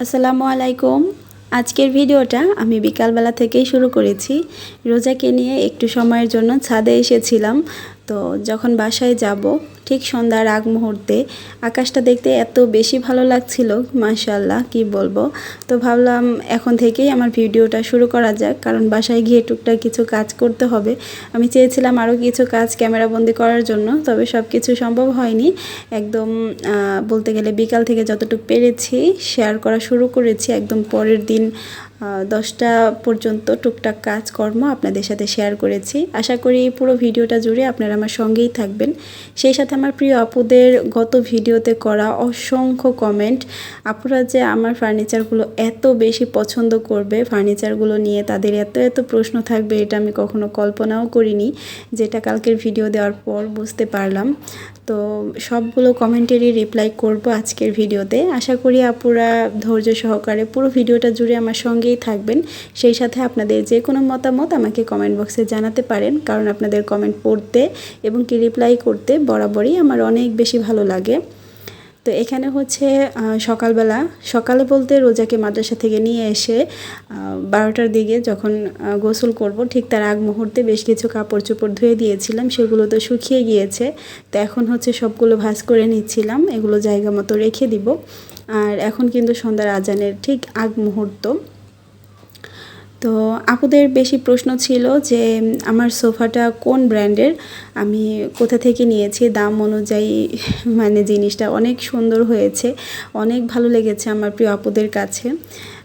আসসালামু আলাইকুম। আজকের ভিডিওটা আমি বিকালবেলা থেকেই শুরু করেছি। রোজাকে নিয়ে একটু সময়ের জন্য ছাদে এসেছিলাম। তো যখন বাসায় যাব ঠিক সন্ধ্যার আগ মুহূর্তে আকাশটা দেখতে এত বেশি ভালো লাগছিল মাশাল্লাহ কি বলব? তো ভাবলাম এখন থেকেই আমার ভিডিওটা শুরু করা যাক, কারণ বাসায় গিয়ে টুকটাক কিছু কাজ করতে হবে। আমি চেয়েছিলাম আরও কিছু কাজ ক্যামেরাবন্দি করার জন্য, তবে সব কিছু সম্ভব হয়নি। একদম বলতে গেলে বিকাল থেকে যতটুকু পেরেছি, শেয়ার করা শুরু করেছি। একদম পরের দিন দশটা পর্যন্ত টুকটাক কাজকর্ম আপনাদের সাথে শেয়ার করেছি। আশা করি পুরো ভিডিওটা জুড়ে আপনারা আমার সঙ্গেই থাকবেন। সেই সাথে আমার প্রিয় আপুদের গত ভিডিওতে করা অসংখ্য কমেন্ট আপুরা যে আমার ফার্নিচারগুলো এত বেশি পছন্দ করবে ফার্নিচারগুলো নিয়ে তাদের এত এত প্রশ্ন থাকবে, এটা আমি কখনো কল্পনাও করিনি। যেটা কালকের ভিডিও দেওয়ার পর বুঝতে পারলাম। তো সবগুলো কমেন্টেরই রিপ্লাই করব আজকের ভিডিওতে। আশা করি আপুরা ধৈর্য সহকারে পুরো ভিডিওটা জুড়ে আমার সঙ্গেই থাকবেন। সেই সাথে আপনাদের যে কোনো মতামত আমাকে কমেন্ট বক্সে জানাতে পারেন, কারণ আপনাদের কমেন্ট পড়তে এবং কি রিপ্লাই করতে বরাবরই আমার অনেক বেশি ভালো লাগে। তো এখানে হচ্ছে সকালবেলা, সকালে বলতে রোজাকে মাদ্রাসা থেকে নিয়ে এসে বারোটার দিকে যখন গোসল করব, ঠিক তার আগ মুহূর্তে বেশ কিছু কাপড় চোপড় ধুয়ে দিয়েছিলাম, সেগুলো তো শুকিয়ে গিয়েছে। তো এখন হচ্ছে সবগুলো ভাঁজ করে নিচ্ছিলাম, এগুলো জায়গা মতো রেখে দিব। আর এখন কিন্তু সন্ধ্যার আজানের ঠিক আগ মুহূর্ত। তো আপুদের বেশি প্রশ্ন ছিল যে, আমার সোফাটা কোন ব্র্যান্ডের? আমি কোথা থেকে নিয়েছি? দাম অনুযায়ী মানে জিনিসটা অনেক সুন্দর হয়েছে। অনেক ভালো লেগেছে আমার প্রিয় আপুদের কাছে।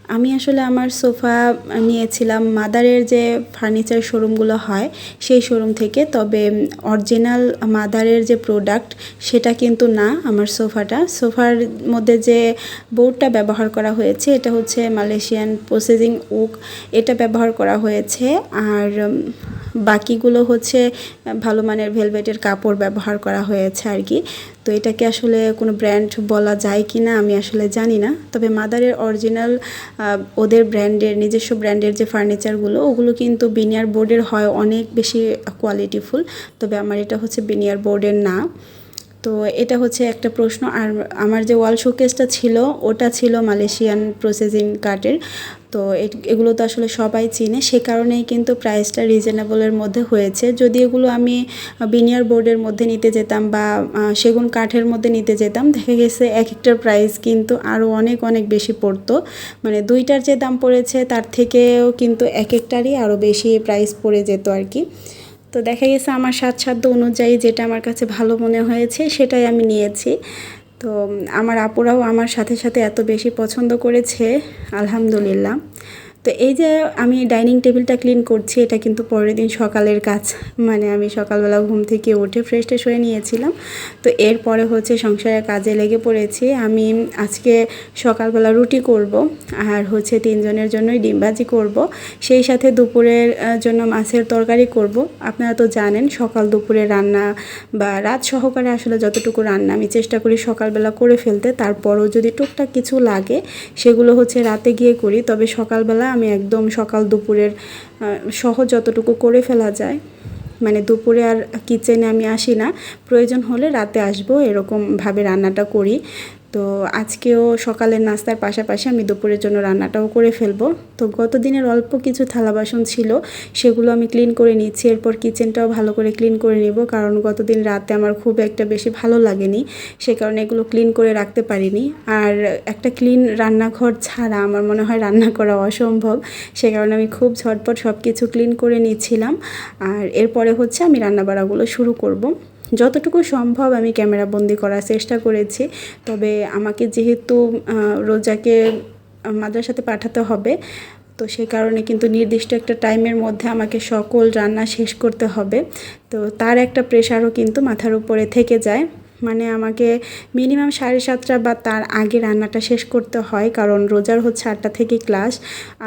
আমি আসলে আমার সোফা নিয়েছিলাম মাদারের যে ফার্নিচার শোরুমগুলো হয়, সেই শোরুম থেকে। তবে অরিজিনাল মাদারের যে প্রোডাক্ট, সেটা কিন্তু না আমার সোফাটা। সোফার মধ্যে যে বোর্ডটা ব্যবহার করা হয়েছে, এটা হচ্ছে মালয়েশিয়ান প্রসেসিং উক। এটা ব্যবহার করা হয়েছে। আর বাকিগুলো হচ্ছে ভালো মানের ভেলভেটের কাপড় ব্যবহার করা হয়েছে আর কি। তো এটাকে আসলে কোনো ব্র্যান্ড বলা যায় কি না আমি আসলে জানি না। তবে মাদারের অরিজিনাল ওদের ব্র্যান্ডের নিজস্ব ব্র্যান্ডের যে ফার্নিচারগুলো ওগুলো কিন্তু বিনিয়ার বোর্ডের হয় অনেক বেশি কোয়ালিটিফুল তবে আমার এটা হচ্ছে বিনিয়ার বোর্ডের না। তো এটা হচ্ছে একটা প্রশ্ন। আর আমার যে ওয়াল শোকেসটা ছিল, ওটা ছিল মালয়েশিয়ান প্রসেসিং কার্টের তো এগুলো তো আসলে সবাই চিনে। সে কারণেই কিন্তু প্রাইসটা রিজনেবলের মধ্যে হয়েছে। যদি এগুলো আমি বিনিয়ার বোর্ডের মধ্যে নিতে যেতাম বা সেগুন কাঠের মধ্যে নিতে যেতাম, দেখা গেছে এক একটার প্রাইস কিন্তু আরও অনেক অনেক বেশি পড়তো। মানে দুইটার যে দাম পড়েছে, তার থেকেও কিন্তু এক একটারই আরও বেশি প্রাইস পড়ে যেত আর কি। তো দেখা গেছে আমার সাধ্য অনুযায়ী যেটা আমার কাছে ভালো মনে হয়েছে, সেটাই আমি নিয়েছি। তো আমার আপুরাও আমার সাথে সাথে এত বেশি পছন্দ করেছে আলহামদুলিল্লাহ। তো এই যে আমি ডাইনিং টেবিলটা ক্লিন করছি, এটা কিন্তু পরের দিন সকালের কাজ। মানে আমি সকালবেলা ঘুম থেকে উঠে ফ্রেশ ট্রেশ হয়ে নিয়েছিলাম। তো এরপরে হচ্ছে সংসারের কাজে লেগে পড়েছি। আমি আজকে সকালবেলা রুটি করব আর হচ্ছে তিনজনের জন্যই ডিম ভাজি করব। সেই সাথে দুপুরের জন্য মাছের তরকারি করব। আপনারা তো জানেন, সকাল দুপুরে রান্না বা রাত সহকারে আসলে যতটুকু রান্না আমি চেষ্টা করি সকালবেলা করে ফেলতে, তারপরও যদি টুকটাক কিছু লাগে, সেগুলো হচ্ছে রাতে গিয়ে করি। তবে সকালবেলা একদম সকাল দুপুরের সহ সহজ যতটুকু করে ফেলা যায়। মানে দুপুরে আর কিচেনে আমি আসি না। প্রয়োজন হলে রাতে আসব এরকমভাবে রান্নাটা করি। তো আজকেও সকালের নাস্তার পাশাপাশি আমি দুপুরের জন্য রান্নাটাও করে ফেলব। তো গত দিনের অল্প কিছু থালা বাসন ছিল, সেগুলো আমি ক্লিন করে নিচ্ছি। এরপর কিচেনটাও ভালো করে ক্লিন করে নিব, কারণ গতদিন রাতে আমার খুব একটা বেশি ভালো লাগেনি। সে কারণে এগুলো ক্লিন করে রাখতে পারিনি। আর একটা ক্লিন রান্নাঘর ছাড়া আমার মনে হয় রান্না করা অসম্ভব। সে কারণে আমি খুব ঝটপট সব কিছু ক্লিন করে নিচ্ছিলাম। আর এরপরে হচ্ছে আমি রান্নাবাড়াগুলো শুরু করব। যতটুকু সম্ভব আমি ক্যামেরা বন্দি করার চেষ্টা করেছি। তবে আমাকে যেহেতু রোজাকে মাদ্রাসাতে পাঠাতে হবে, তো সেই কারণে কিন্তু নির্দিষ্ট একটা টাইমের মধ্যে আমাকে সকল রান্না শেষ করতে হবে। তো তার একটা প্রেশারও কিন্তু মাথার উপরে থেকে যায়। মানে আমাকে মিনিমাম সাড়ে সাতটা বা তার আগে রান্নাটা শেষ করতে হয়, কারণ রোজার হচ্ছে আটটা থেকে ক্লাস।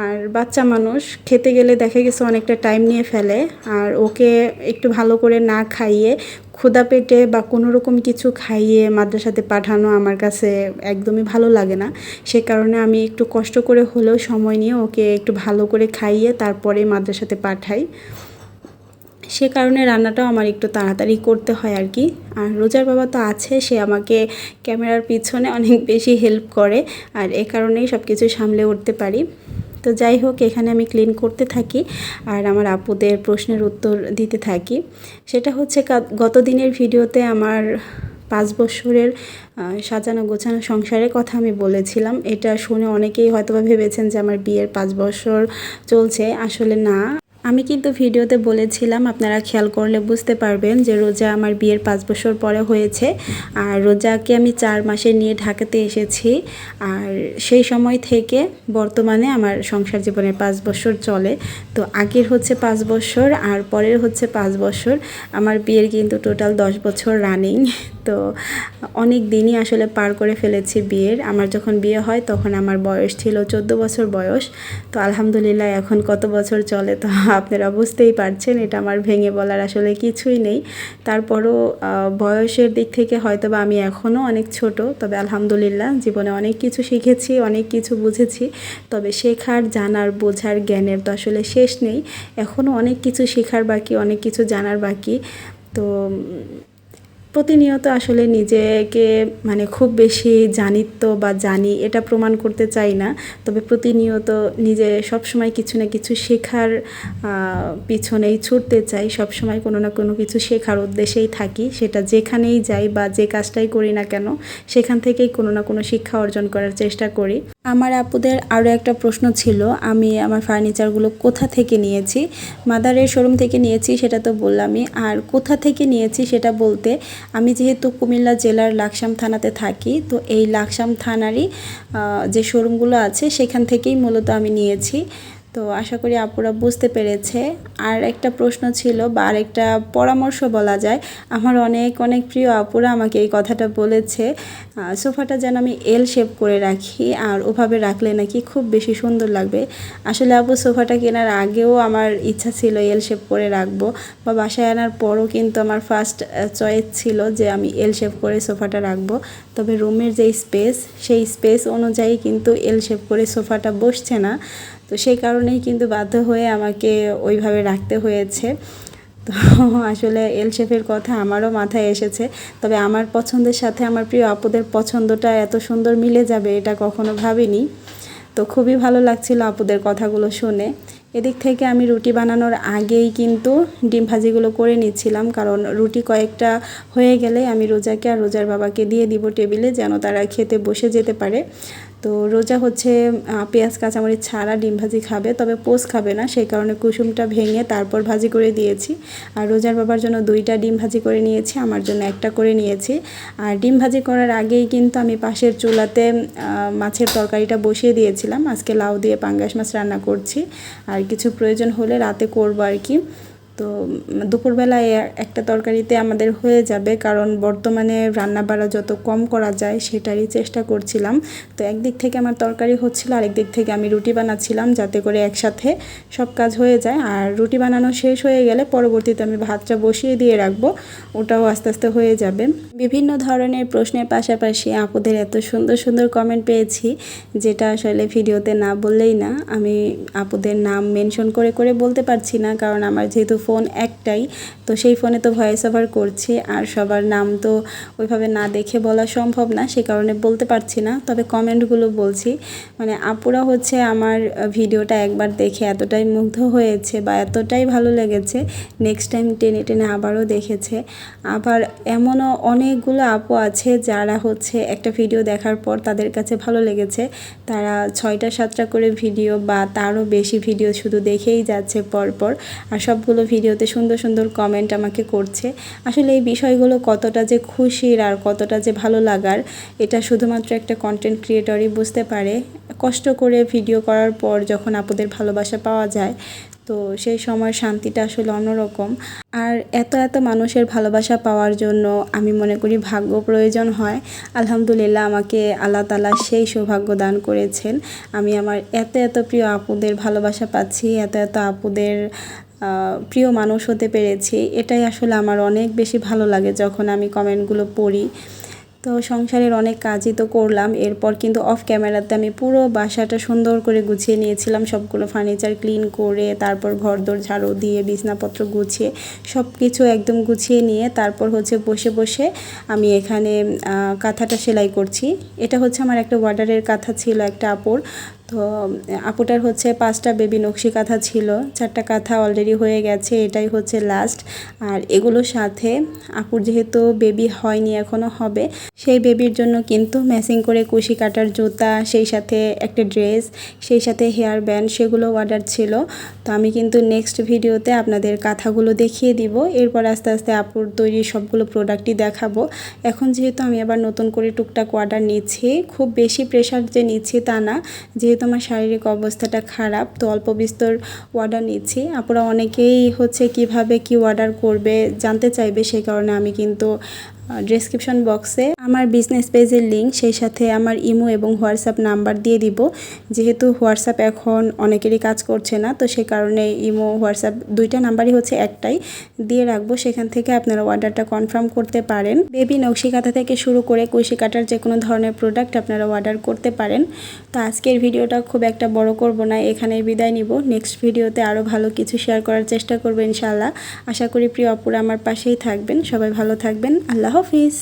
আর বাচ্চা মানুষ খেতে গেলে দেখা গেছে অনেকটা টাইম নিয়ে ফেলে, আর ওকে একটু ভালো করে না খাইয়ে ক্ষুদা পেটে বা কোনো রকম কিছু খাইয়ে মাদ্রাসাতে পাঠানো আমার কাছে একদমই ভালো লাগে না। সে কারণে আমি একটু কষ্ট করে হলেও সময় নিয়ে ওকে একটু ভালো করে খাইয়ে তারপরে মাদ্রাসাতে পাঠাই। সে কারণে রান্নাটাও আমার একটু তাড়াতাড়ি করতে হয় আর কি। আর রোজার বাবা তো আছে, সে আমাকে ক্যামেরার পিছনে অনেক বেশি হেল্প করে, আর এ কারণেই সব কিছু সামলে উঠতে পারি। তো যাই হোক, এখানে আমি ক্লিন করতে থাকি, আর আমার আপুদের প্রশ্নের উত্তর দিতে থাকি। সেটা হচ্ছে গত দিনের ভিডিওতে আমার পাঁচ বছরের সাজানো গোছানো সংসারের কথা আমি বলেছিলাম। এটা শুনে অনেকেই হয়তোবা ভেবেছেন যে আমার বিয়ের পাঁচ বছর চলছে। আসলে না। আমি কিন্তু ভিডিওতে বলেছিলাম, আপনারা খেয়াল করলে বুঝতে পারবেন যে রোজা আমার বিয়ের পাঁচ বছর পরে হয়েছে। আর রোজাকে আমি চার মাসে নিয়ে ঢাকাতে এসেছি। আর সেই সময় থেকে বর্তমানে আমার সংসার জীবনের পাঁচ বছর চলে। তো আগের হচ্ছে পাঁচ বছর, আর পরের হচ্ছে পাঁচ বছর। আমার বিয়ের কিন্তু টোটাল দশ বছর রানিং। তো অনেক দিনই আসলে পার করে ফেলেছি বিয়ের। আমার যখন বিয়ে হয় তখন আমার বয়স ছিল চোদ্দ বছর বয়স। তো আলহামদুলিল্লাহ এখন কত বছর চলে তো আপনারা বুঝতেই পারছেন, এটা আমার ভেঙে বলার আসলে কিছুই নেই। তারপরও বয়সের দিক থেকে হয়তো বা আমি এখনও অনেক ছোট, তবে আলহামদুলিল্লাহ জীবনে অনেক কিছু শিখেছি, অনেক কিছু বুঝেছি। তবে শেখার, জানার, বোঝার জ্ঞানের তো আসলে শেষ নেই। এখনও অনেক কিছু শেখার বাকি, অনেক কিছু জানার বাকি। তো প্রতিনিয়ত আসলে নিজেকে মানে খুব বেশি জানিত্ব বা জানি এটা প্রমাণ করতে চাই না। তবে প্রতিনিয়ত নিজে সবসময় কিছু না কিছু শেখার পিছনেই ছুটতে চাই। সবসময় কোনো না কোনো কিছু শেখার উদ্দেশ্যেই থাকি। সেটা যেখানেই যাই বা যে কাজটাই করি না কেন, সেখান থেকেই কোনো না কোনো শিক্ষা অর্জন করার চেষ্টা করি। আমার আপুদের আরও একটা প্রশ্ন ছিল, আমি আমার ফার্নিচারগুলো কোথা থেকে নিয়েছি? মাদারের শোরুম থেকে নিয়েছি, সেটা তো বললামই। আর কোথা থেকে নিয়েছি সেটা বলতে, আমি যেহেতু কুমিল্লা জেলার লাকসাম থানাতে থাকি, তো এই লাকসাম থানারই যে শোরুমগুলো আছে, সেখান থেকেই মূলত আমি নিয়েছি। তো আশা করি আপুরা বুঝতে পেরেছে। আর একটা প্রশ্ন ছিল বা আরেকটা পরামর্শ বলা যায়। আমার অনেক অনেক প্রিয় আপুরা আমাকে এই কথাটা বলেছে সোফাটা যেন আমি এল শেপ করে রাখি আর ওভাবে রাখলে নাকি খুব বেশি সুন্দর লাগবে। আসলে আপু, সোফাটা কেনার আগেও আমার ইচ্ছা ছিল এল শেপ করে রাখব বা বাসায় আনার পরও কিন্তু আমার ফার্স্ট চয়েস ছিল যে আমি এল শেপ করে সোফাটা রাখব। তবে রুমের যে স্পেস সেই স্পেস অনুযায়ী কিন্তু এল শেপ করে সোফাটা বসছে না। তো সেই কারণেই কিন্তু বাধ্য হয়ে আমাকে ওইভাবে রাখতে হয়েছে। তো আসলে এল শেফের কথা আমারও মাথায় এসেছে। তবে আমার পছন্দের সাথে আমার প্রিয় আপুদের পছন্দটা এত সুন্দর মিলে যাবে এটা কখনো ভাবিনি। তো খুবই ভালো লাগছিল আপুদের কথাগুলো শুনে। এদিক থেকে আমি রুটি বানানোর আগেই কিন্তু ডিম ভাজিগুলো করে নিচ্ছিলাম। কারণ রুটি কয়েকটা হয়ে গেলে আমি রোজাকে আর রোজার বাবাকে দিয়ে দিব টেবিলে যেন তারা খেতে বসে যেতে পারে। তো রোজা হচ্ছে পেঁয়াজ, কাঁচামরিচ ছাড়া ডিম ভাজি খাবে, তবে পোস খাবে না, সেই কারণে কুসুমটা ভেঙে তারপর ভাজি করে দিয়েছি। আর রোজার বাবার জন্য দুইটা ডিম ভাজি করে নিয়েছি, আমার জন্য একটা করে নিয়েছি। আর ডিম ভাজি করার আগেই কিন্তু আমি পাশের চুলাতে মাছের তরকারিটা বসিয়ে দিয়েছিলাম। আজকে লাউ দিয়ে পাঙ্গাস মাছ রান্না করছি। আর কিছু প্রয়োজন হলে রাতে করব আর কি। তো দুপুরবেলায় একটা তরকারিতে আমাদের হয়ে যাবে, কারণ বর্তমানে রান্না বাড়া যত কম করা যায় সেটারই চেষ্টা করছিলাম। তো একদিক থেকে আমার তরকারি হচ্ছিল আরেক দিক থেকে আমি রুটি বানাচ্ছিলাম যাতে করে একসাথে সব কাজ হয়ে যায়। আর রুটি বানানো শেষ হয়ে গেলে পরবর্তীতে আমি ভাতটা বসিয়ে দিয়ে রাখব, ওটাও আস্তে আস্তে হয়ে যাবে। বিভিন্ন ধরনের প্রশ্নের পাশাপাশি আপুদের এত সুন্দর সুন্দর কমেন্ট পেয়েছি, যেটা আসলে ভিডিওতে না বললেই না, আমি আপুদের নাম মেনশন করে করে বলতে পারছি না, কারণ আমার যেহেতু ফোন একটাই। তো সেই ফোনে তো ভয়েস ওভার করছি আর সবার নাম তো ওইভাবে না দেখে বলা সম্ভব না, সে কারণে বলতে পারছি না। তবে কমেন্টগুলো বলছি। মানে আপুরা হচ্ছে আমার ভিডিওটা একবার দেখে এতটাই মুগ্ধ হয়েছে বা এতটাই ভালো লেগেছে নেক্সট টাইম টেনে টেনে আবারও দেখেছে। আবার এমনও অনেকগুলো আপু আছে যারা হচ্ছে একটা ভিডিও দেখার পর তাদের কাছে ভালো লেগেছে। তারা ছয়টা, সাতটা করে ভিডিও বা তারও বেশি ভিডিও শুধু দেখেই যাচ্ছে পরপর। আর সবগুলো ভিডিওতে সুন্দর সুন্দর কমেন্ট আমাকে করছে। আসলে এই বিষয়গুলো কতটা যে খুশির আর কতটা যে ভালো লাগার, এটা শুধুমাত্র একটা কন্টেন্ট ক্রিয়েটরই বুঝতে পারে। কষ্ট করে ভিডিও করার পর যখন আপুদের ভালোবাসা পাওয়া যায়, তো সেই সময় শান্তিটা আসলে অন্যরকম। আর এত এত মানুষের ভালোবাসা পাওয়ার জন্য আমি মনে করি ভাগ্য প্রয়োজন হয়। আলহামদুলিল্লাহ আমাকে আল্লাহ তালা সেই সৌভাগ্য দান করেছেন। আমি আমার এত এত প্রিয় আপুদের ভালোবাসা পাচ্ছি, এত এত আপুদের প্রিয় মানুষ হতে পেরেছি। এটাই আসলে আমার অনেক বেশি ভালো লাগে যখন আমি কমেন্টগুলো পড়ি। তো সংসারের অনেক কাজই তো করলাম। এরপর কিন্তু অফ ক্যামেরাতে আমি পুরো বাসাটা সুন্দর করে গুছিয়ে নিয়েছিলাম। সবগুলো ফার্নিচার ক্লিন করে, তারপর ঘরদোর ঝাড়ু দিয়ে, বিছনাপত্র গুছিয়ে সব কিছু একদম গুছিয়ে নিয়ে তারপর হচ্ছে বসে বসে আমি এখানে কাঁথাটা সেলাই করছি। এটা হচ্ছে আমার একটা ওয়ার্ডারের কাঁথা ছিল একটা আপুর। তো আপুটার হচ্ছে পাঁচটা বেবি নকশি কাঁথা ছিল, চারটা কাঁথা অলরেডি হয়ে গেছে, এটাই হচ্ছে লাস্ট আর এগুলোর সাথে আপুর যেহেতু বেবি হয়নি এখনও হবে, সেই বেবির জন্য কিন্তু ম্যাচিং করে কুশি কাটার জুতা, সেই সাথে একটা ড্রেস সেই সাথে হেয়ার ব্যান্ড সেগুলো অর্ডার ছিল। তো আমি কিন্তু নেক্সট ভিডিওতে আপনাদের কাঁথাগুলো দেখিয়ে দিব, এরপর আস্তে আস্তে আপুর তৈরি সবগুলো প্রোডাক্টই দেখাবো। এখন যেহেতু আমি আবার নতুন করে টুকটাক অর্ডার নিচ্ছি, খুব বেশি প্রেশার যে নিচ্ছি তা না, যেহেতু আমার শারীরিক অবস্থাটা খারাপ, তো অল্প বিস্তর অর্ডার নিচ্ছি। আপনারা অনেকেই হচ্ছে কীভাবে কি অর্ডার করবে জানতে চাইবে সেই কারণে আমি কিন্তু ডিসক্রিপশন বক্সে আমার বিজনেস পেজের লিঙ্ক সেই সাথে আমার ইমো এবং হোয়াটসঅ্যাপ নাম্বার দিয়ে দিব। যেহেতু হোয়াটসঅ্যাপ এখন অনেকেরই কাজ করছে না, তো সেই কারণে ইমো হোয়াটসঅ্যাপ দুইটা নাম্বারই হচ্ছে একটাই। দিয়ে রাখব, সেখান থেকে আপনারা অর্ডারটা কনফার্ম করতে পারেন। বেবি নকশি কাঁথা থেকে শুরু করে কুশি কাটার যে কোনো ধরনের প্রোডাক্ট আপনারা অর্ডার করতে পারেন। তো আজকের ভিডিওটা খুব একটা বড় করব না, এখানেই বিদায় নিব। নেক্সট ভিডিওতে আরও ভালো কিছু শেয়ার করার চেষ্টা করব ইনশাল্লাহ আশা করি প্রিয় অপুরা আমার পাশেই থাকবেন। সবাই ভালো থাকবেন। আল্লাহ হাফিজ।